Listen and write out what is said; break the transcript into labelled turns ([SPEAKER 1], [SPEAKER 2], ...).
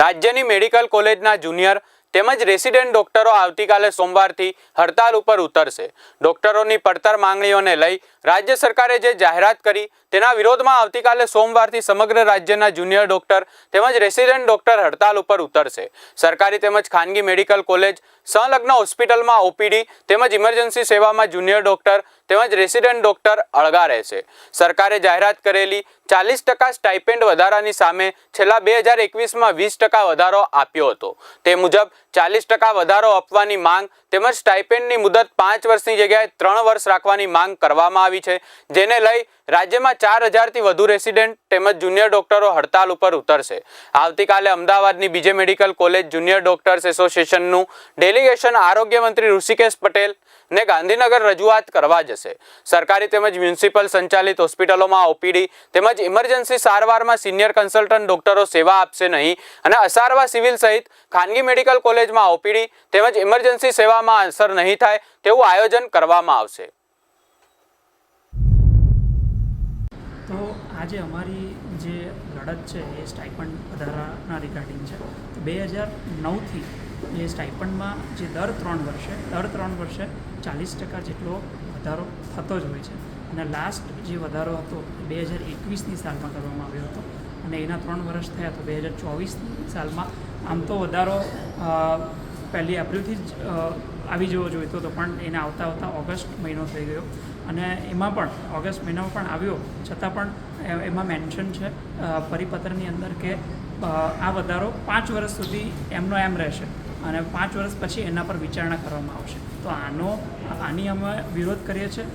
[SPEAKER 1] રાજ્યની મેડિકલ કોલેજના જુનિયર તેમજ રેસિડેન્ટ ડોક્ટરો આવતીકાલે સોમવારથી હડતાલ ઉપર ઉતરશે. ડોક્ટરોની પડતર માંગણીઓને લઈ રાજ્ય સરકારે જે જાહેરાત કરી તેના વિરોધમાં આવતીકાલે સોમવારથી સમગ્ર રાજ્યના જુનિયર ડોક્ટર તેમજ રેસિડેન્ટ ડોક્ટર હડતાલ ઉપર ઉતરશે. સરકારી તેમજ ખાનગી મેડિકલ કોલેજ, સંલગ્ન હોસ્પિટલમાં ઓપીડી તેમજ ઇમરજન્સી સેવામાં જુનિયર ડોક્ટર તેમજ રેસિડેન્ટ ડોક્ટર અળગા રહેશે. સરકારે જાહેરાત કરેલી ચાલીસ ટકા સ્ટાઇપેન્ડ વધારાની સામે છેલ્લા બે હજાર એકવીસમાં વીસ ટકા વધારો આપ્યો હતો. તે મુજબ ચાલીસ ટકા વધારો આપવાની માંગ તેમજ સ્ટાઇપેન્ડની મુદત પાંચ વર્ષની જગ્યાએ ત્રણ વર્ષ રાખવાની માંગ કરવામાં આવી છે, જેને લઈ રાજ્યમાં ચાર હજારથી વધુ રેસિડેન્ટ તેમજ જુનિયર ડોક્ટરો હડતાલ ઉપર ઉતરશે. આવતીકાલે અમદાવાદની B J medical college junior doctors એસોસિએશનનું delegation આરોગ્ય મંત્રી ઋષિકેશ પટેલ ને ગાંધીનગર રજૂઆત કરવા જશે. સરકારી તેમજ મ્યુનિસિપલ સંચાલિત હોસ્પિટલોમાં ઓપીડી તેમજ ઇમરજન્સી સારવારમાં સિનિયર કન્સલ્ટન્ટ ડોક્ટરો સેવા આપશે નહીં અને અસારવા સિવિલ સહિત ખાનગી મેડિકલ કોલેજમાં ઓપીડી તેમજ ઇમરજન્સી સેવામાં અસર નહીં થાય તેવું આયોજન કરવામાં આવશે
[SPEAKER 2] તો આજે અમારી જે લડત છે એ સ્ટાઇપન્ડ વધારાના રિગાર્ડિંગ છે. તો બે હજાર નવથી એ સ્ટાઇપન્ડમાં જે દર ત્રણ વર્ષે, દર ત્રણ વર્ષે ચાલીસ ટકા જેટલો વધારો થતો જ હોય છે. અને લાસ્ટ જે વધારો હતો બે હજાર એકવીસની સાલમાં કરવામાં આવ્યો હતો. અને એના ત્રણ વર્ષ થયા તો બે હજાર ચોવીસની સાલમાં આમ તો વધારો પહેલી એપ્રિલથી જ આવી જવો જોઈતો હતો પણ એને આવતા આવતા ઓગસ્ટ મહિનો થઈ ગયો. અને એમાં પણ ઓગસ્ટ મહિનામાં પણ આવ્યો, છતાં પણ એમાં મેન્શન છે પરિપત્રની અંદર કે આ વધારો પાંચ વર્ષ સુધી એમનો એમ રહેશે અને પાંચ વર્ષ પછી એના પર વિચારણા કરવામાં આવશે. તો આનો, આની અમે વિરોધ કરીએ છીએ.